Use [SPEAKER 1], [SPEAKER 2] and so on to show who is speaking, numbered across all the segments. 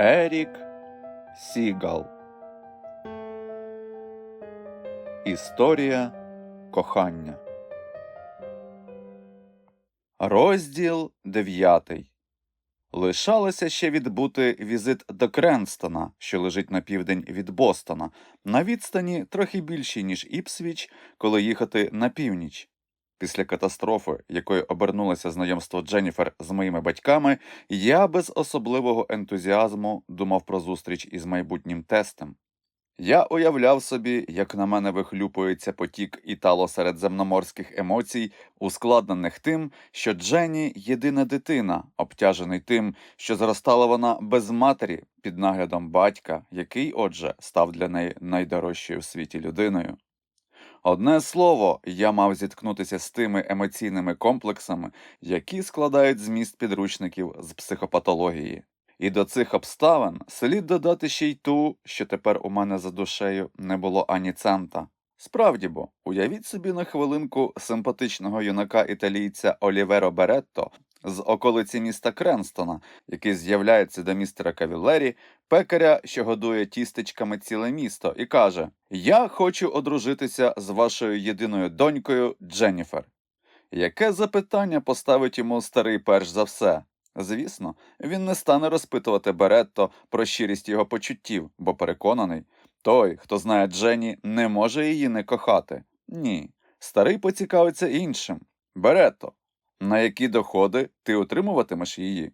[SPEAKER 1] Ерік Сігал Історія кохання. Розділ дев'ятий. Лишалося ще відбути візит до Кренстона, що лежить на південь від Бостона, на відстані трохи більшій, ніж Іпсвіч, коли їхати на північ. Після катастрофи, якою обернулося знайомство Дженніфер з моїми батьками, я без особливого ентузіазму думав про зустріч із майбутнім тестем. Я уявляв собі, як на мене вихлюпується потік італо-середземноморських емоцій, ускладнених тим, що Дженні єдина дитина, обтяжений тим, що зростала вона без матері під наглядом батька, який, отже, став для неї найдорожчою в світі людиною. Одне слово, я мав зіткнутися з тими емоційними комплексами, які складають зміст підручників з психопатології. І до цих обставин слід додати ще й ту, що тепер у мене за душею не було ані цента. Справді бо, уявіть собі на хвилинку симпатичного юнака італійця Оліверо Беретто з околиці міста Кренстона, який з'являється до містера Кавіллері, пекаря, що годує тістечками ціле місто, і каже: Я хочу одружитися з вашою єдиною донькою Дженніфер. Яке запитання поставить йому старий перш за все? Звісно, він не стане розпитувати Беретто про щирість його почуттів, бо переконаний, той, хто знає Дженні, не може її не кохати. Ні, старий поцікавиться іншим. Беретто, на які доходи ти отримуватимеш її?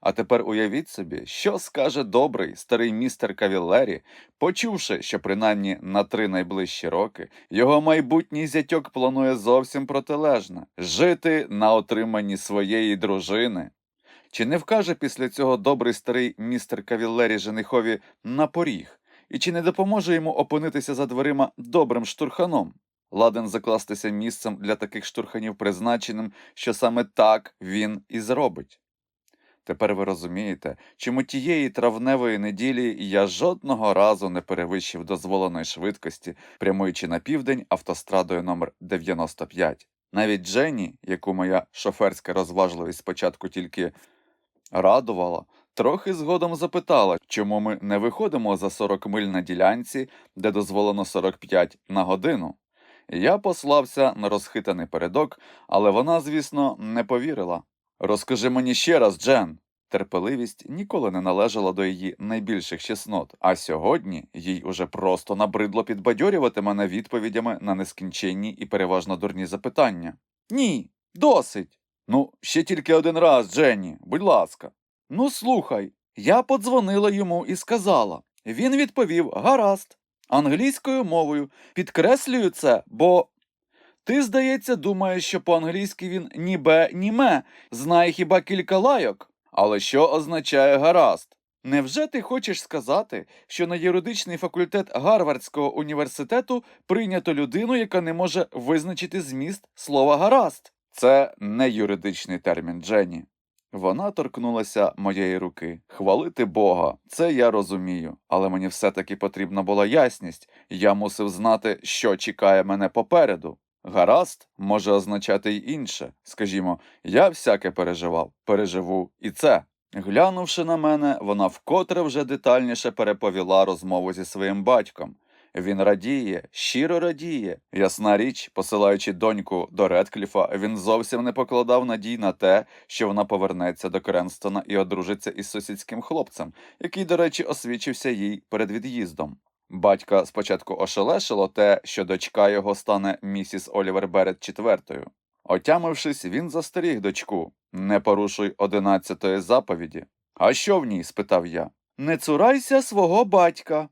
[SPEAKER 1] А тепер уявіть собі, що скаже добрий старий містер Кавіллері, почувши, що принаймні на три найближчі роки його майбутній зятьок планує зовсім протилежне жити на отриманні своєї дружини. Чи не вкаже після цього добрий старий містер Кавіллері женихові на поріг, і чи не допоможе йому опинитися за дверима добрим штурханом? Ладен закластися місцем для таких штурханів призначеним, що саме так він і зробить. Тепер ви розумієте, чому тієї травневої неділі я жодного разу не перевищив дозволеної швидкості, прямуючи на південь автострадою номер 95. Навіть Дженні, яку моя шоферська розважливість спочатку тільки радувала, трохи згодом запитала, чому ми не виходимо за 40 миль на ділянці, де дозволено 45 на годину. Я послався на розхитаний передок, але вона, звісно, не повірила. Розкажи мені ще раз, Джен. Терпеливість ніколи не належала до її найбільших чеснот, а сьогодні їй уже просто набридло підбадьорювати мене відповідями на нескінченні і переважно дурні запитання. Ні, досить. Ну, ще тільки один раз, Дженні, будь ласка. Ну, слухай, я подзвонила йому і сказала. Він відповів гаразд, англійською мовою. Підкреслюю це, бо. Ти, здається, думаєш, що по-англійськи він ні бе, ні ме, знає хіба кілька лайок. Але що означає гаразд? Невже ти хочеш сказати, що на юридичний факультет Гарвардського університету прийнято людину, яка не може визначити зміст слова гаразд? Це не юридичний термін, Дженні. Вона торкнулася моєї руки. Хвалити Бога, це я розумію, але мені все-таки потрібна була ясність, я мусив знати, що чекає мене попереду. Гаразд може означати й інше. Скажімо, я всяке переживав, переживу і це. Глянувши на мене, вона вкотре вже детальніше переповіла розмову зі своїм батьком. Він радіє, щиро радіє. Ясна річ, посилаючи доньку до Редкліфа, він зовсім не покладав надій на те, що вона повернеться до Кренстона і одружиться із сусідським хлопцем, який, до речі, освічився їй перед від'їздом. Батька спочатку ошелешило те, що дочка його стане місіс Олівер Берет четвертою. Отямившись, він застеріг дочку не порушуй одинадцятої заповіді. А що в ній? спитав я. Не цурайся свого батька.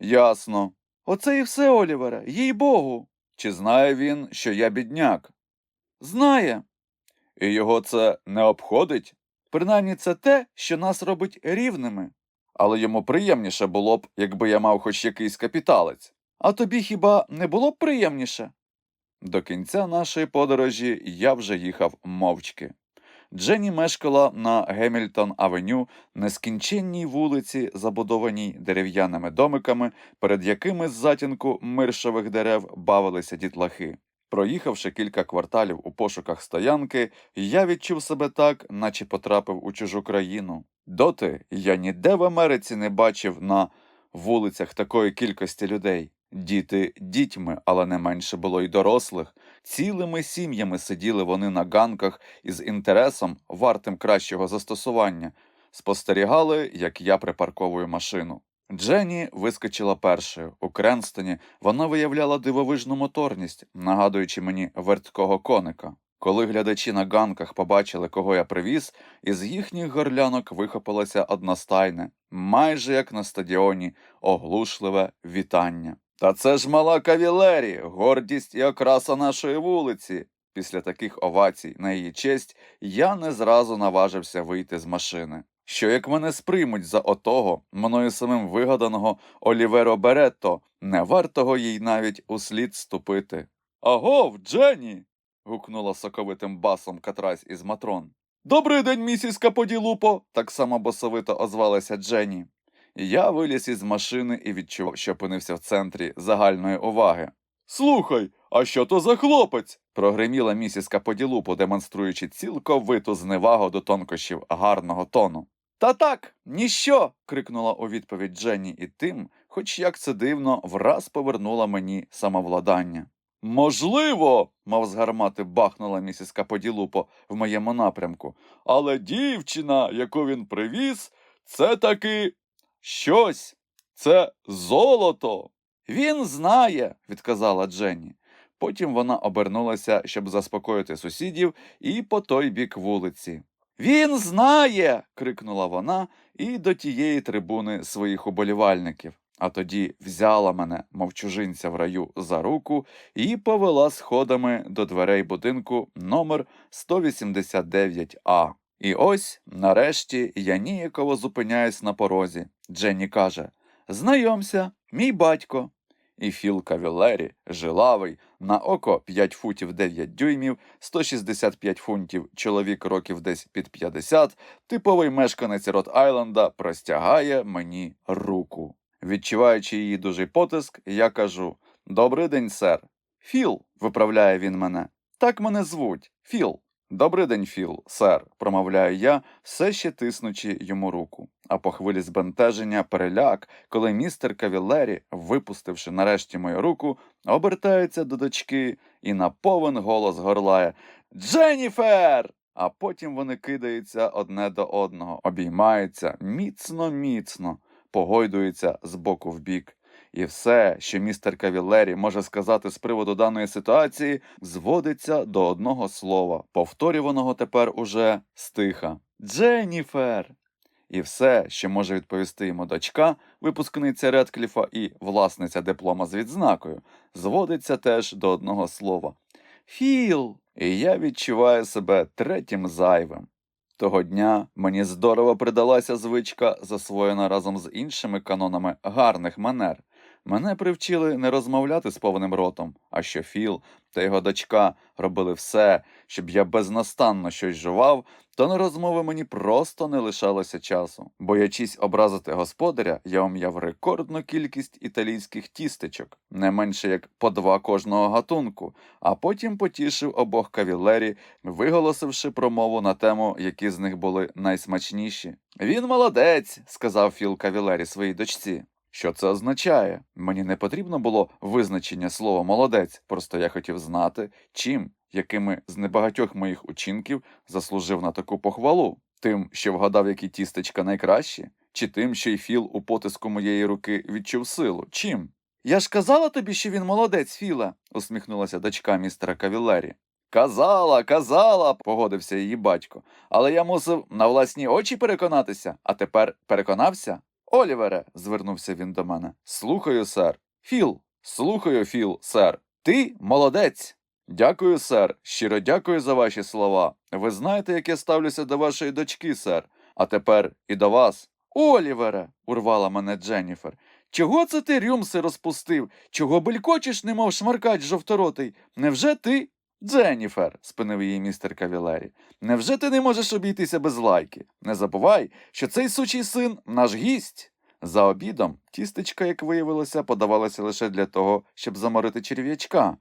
[SPEAKER 1] Ясно. Оце і все, Олівере, їй богу. Чи знає він, що я бідняк? Знає. І його це не обходить? Принаймні це те, що нас робить рівними. Але йому приємніше було б, якби я мав хоч якийсь капіталець. А тобі хіба не було б приємніше? До кінця нашої подорожі я вже їхав мовчки. Дженні мешкала на Гемільтон Авеню, нескінченній вулиці, забудованій дерев'яними домиками, перед якими з затінку миршових дерев бавилися дітлахи. Проїхавши кілька кварталів у пошуках стоянки, я відчув себе так, наче потрапив у чужу країну. Доти я ніде в Америці не бачив на вулицях такої кількості людей. Діти дітьми, але не менше було й дорослих. Цілими сім'ями сиділи вони на ганках із інтересом, вартим кращого застосування, спостерігали, як я припарковую машину. Дженні вискочила першою. У Кренстоні вона виявляла дивовижну моторність, нагадуючи мені верткого коника. Коли глядачі на ганках побачили, кого я привіз, із їхніх горлянок вихопилося одностайне, майже як на стадіоні, оглушливе вітання. Та це ж мала кавілері, гордість і окраса нашої вулиці. Після таких овацій на її честь я не зразу наважився вийти з машини. Що як мене сприймуть за отого, мною самим вигаданого Оліверо Беретто, не вартого їй навіть услід ступити. Агов, Дженні. гукнула соковитим басом катрась із матрон. Добрий день, місіс Каподілупо, так само босовито озвалася Дженні. Я виліз із машини і відчув, що опинився в центрі загальної уваги. Слухай, а що то за хлопець? прогриміла місіс Каподілупо, демонструючи цілковиту зневагу до тонкощів гарного тону. Та так, ніщо. крикнула у відповідь Дженні і тим, хоч як це дивно, враз повернула мені самовладання. Можливо, мов з гармати бахнула місіс Каподілупо в моєму напрямку. Але дівчина, яку він привіз, це таки щось. Це золото. Він знає, відказала Дженні. Потім вона обернулася, щоб заспокоїти сусідів, і по той бік вулиці. Він знає. крикнула вона і до тієї трибуни своїх уболівальників. А тоді взяла мене, мов чужинця в раю, за руку і повела сходами до дверей будинку номер 189А. І ось, нарешті, я ніяково зупиняюсь на порозі. Дженні каже: Знайомся, мій батько. І Філ Кавілері, жилавий, на око 5 футів 9 дюймів, 165 фунтів, чоловік років десь під 50, типовий мешканець Рот Айленда, простягає мені руку. Відчуваючи її дужий потиск, я кажу: Добрий день, сер. Філ, виправляє він мене. Так мене звуть. Філ. Добрий день, Філ, сер, промовляю я, все ще тиснучи йому руку. А по хвилі збентеження переляк, коли містер Кавілері, випустивши нарешті мою руку, обертається до дочки і на повен голос горлає Дженніфер! А потім вони кидаються одне до одного, обіймаються міцно, міцно, погойдуються з боку в бік. І все, що містер Кавілері може сказати з приводу даної ситуації, зводиться до одного слова, повторюваного тепер уже стиха Дженніфер. І все, що може відповісти йому дочка, випускниця Редкліфа і власниця диплома з відзнакою, зводиться теж до одного слова Філ. І я відчуваю себе третім зайвим. Того дня мені здорово придалася звичка, засвоєна разом з іншими канонами гарних манер. Мене привчили не розмовляти з повним ротом, а що Філ та його дочка робили все, щоб я безнастанно щось жував, то на розмови мені просто не лишалося часу. Боячись образити господаря, я ом'яв рекордну кількість італійських тістечок, не менше як по два кожного гатунку, а потім потішив обох кавілері, виголосивши промову на тему, які з них були найсмачніші. Він молодець, сказав Філ Кавілері своїй дочці. Що це означає? Мені не потрібно було визначення слова молодець, просто я хотів знати, чим, якими з небагатьох моїх учинків заслужив на таку похвалу, тим, що вгадав, які тістечка найкращі, чи тим, що й Філ у потиску моєї руки відчув силу. Чим? Я ж казала тобі, що він молодець, Філа, усміхнулася дочка містера Кавілері. Казала, казала, погодився її батько, але я мусив на власні очі переконатися, а тепер переконався. Олівере, звернувся він до мене. Слухаю, сер. Філ, слухаю, Філ, сер. Ти молодець. Дякую, сер. Щиро дякую за ваші слова. Ви знаєте, як я ставлюся до вашої дочки, сер. А тепер і до вас. Олівере, урвала мене Дженніфер. Чого це ти рюмси розпустив? Чого белькочеш, немов шмаркач жовторотий? Невже ти? Дженніфер, спинив її містер Кавілері, невже ти не можеш обійтися без лайки? Не забувай, що цей сучий син наш гість. За обідом тістечка, як виявилося, подавалося лише для того, щоб заморити черв'ячка.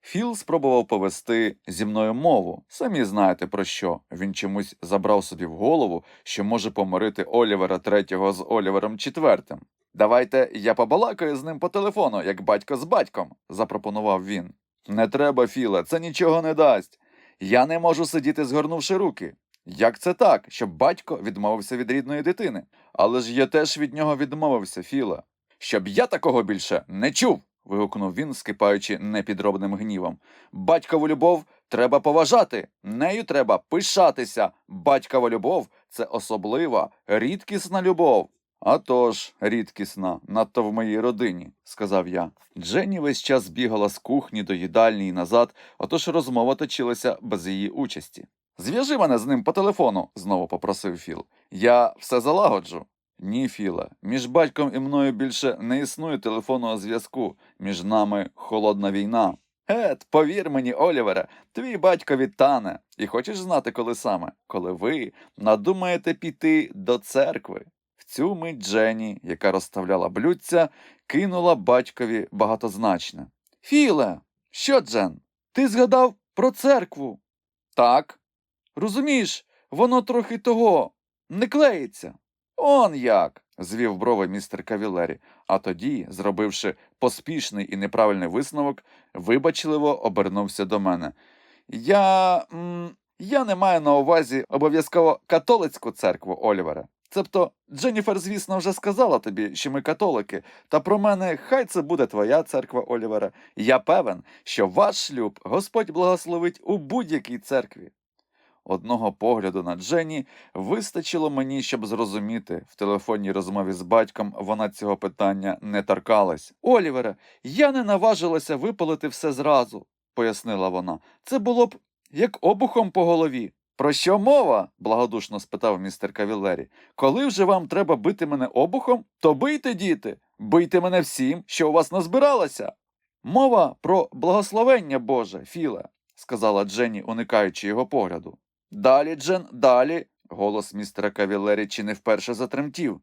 [SPEAKER 1] Філ спробував повести зі мною мову. Самі знаєте про що. Він чомусь забрав собі в голову, що може помирити Олівера третього з Олівером четвертим. Давайте я побалакаю з ним по телефону, як батько з батьком, запропонував він. Не треба, Філе, це нічого не дасть. Я не можу сидіти, згорнувши руки. Як це так, щоб батько відмовився від рідної дитини? Але ж я теж від нього відмовився, Філе. Щоб я такого більше не чув. вигукнув він, скипаючи непідробним гнівом. Батькову любов треба поважати, нею треба пишатися. Батькова любов це особлива, рідкісна любов. «А тож, рідкісна, надто в моїй родині, сказав я. Дженні весь час бігала з кухні до їдальні і назад, отож розмова точилася без її участі. Зв'яжи мене з ним по телефону, знову попросив Філ. Я все залагоджу. Ні, Філе, між батьком і мною більше не існує телефонного зв'язку. Між нами холодна війна. Ет, повір мені, Олівере, твій батько відтане. І хочеш знати, коли саме? Коли ви надумаєте піти до церкви. Цю мить Дженні, яка розставляла блюдця, кинула батькові багатозначне. Філе, що, Джен? Ти згадав про церкву? Так. Розумієш, воно трохи того не клеїться. Он як. звів брови містер Кавілері, а тоді, зробивши поспішний і неправильний висновок, вибачливо обернувся до мене. Я. М, я не маю на увазі обов'язково католицьку церкву, Олівере. Цебто, Дженніфер, звісно, вже сказала тобі, що ми католики, та про мене хай це буде твоя церква, Олівере. Я певен, що ваш шлюб Господь благословить у будь-якій церкві. Одного погляду на Дженні вистачило мені, щоб зрозуміти, в телефонній розмові з батьком вона цього питання не торкалась. Олівере, я не наважилася випалити все зразу, пояснила вона. Це було б як обухом по голові. Про що мова? благодушно спитав містер Кавілері. Коли вже вам треба бити мене обухом, то бийте, діти, бийте мене всім, що у вас назбиралося. Мова про благословення Боже, Філе, сказала Дженні, уникаючи його погляду. Далі, Джен, далі. Голос містера Кавілері чи не вперше затремтів.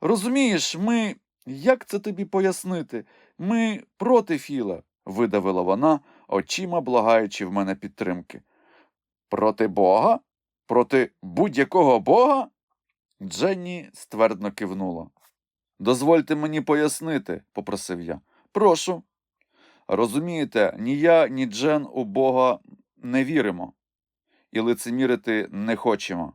[SPEAKER 1] Розумієш, ми. Як це тобі пояснити? Ми проти Філа, видавила вона, очима благаючи в мене підтримки. Проти Бога? Проти будь-якого Бога? Дженні ствердно кивнула. Дозвольте мені пояснити, попросив я. Прошу. Розумієте, ні я, ні Джен у Бога не віримо і лицемірити не хочемо.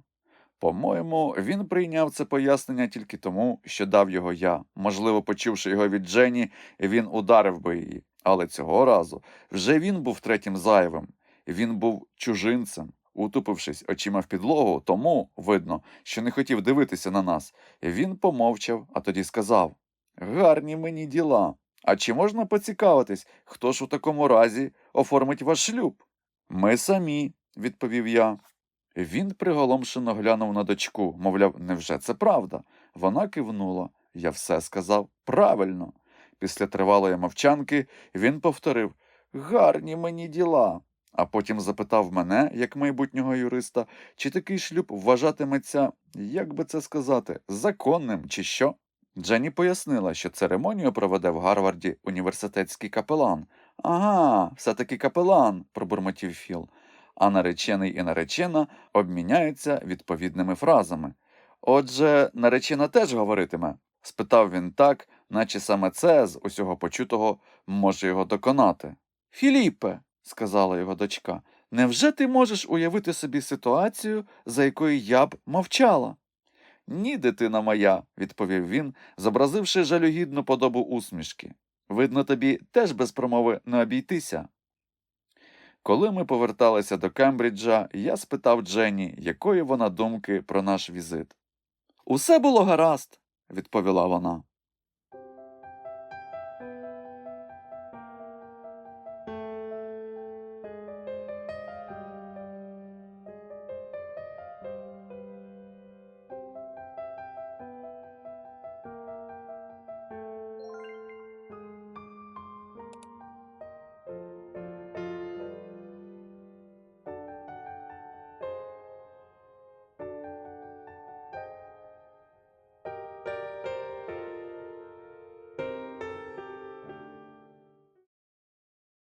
[SPEAKER 1] По-моєму, він прийняв це пояснення тільки тому, що дав його я. Можливо, почувши його від Джені, він ударив би її. Але цього разу вже він був третім зайвим. Він був чужинцем, утупившись очима в підлогу, тому, видно, що не хотів дивитися на нас. Він помовчав, а тоді сказав Гарні мені діла. А чи можна поцікавитись, хто ж у такому разі оформить ваш шлюб? Ми самі, відповів я. Він приголомшено глянув на дочку, мовляв, невже це правда? Вона кивнула. Я все сказав правильно. Після тривалої мовчанки він повторив Гарні мені діла. А потім запитав мене, як майбутнього юриста, чи такий шлюб вважатиметься, як би це сказати, законним, чи що? Дженні пояснила, що церемонію проведе в Гарварді університетський капелан. Ага, все-таки капелан, пробурмотів Філ а наречений і наречена обміняються відповідними фразами. Отже, наречена теж говоритиме? спитав він так, наче саме це з усього почутого може його доконати. Філіппе, сказала його дочка, невже ти можеш уявити собі ситуацію, за якою я б мовчала? Ні, дитина моя, відповів він, зобразивши жалюгідну подобу усмішки. Видно, тобі теж без промови не обійтися. Коли ми поверталися до Кембриджа, я спитав Дженні, якої вона думки про наш візит. Усе було гаразд, відповіла вона.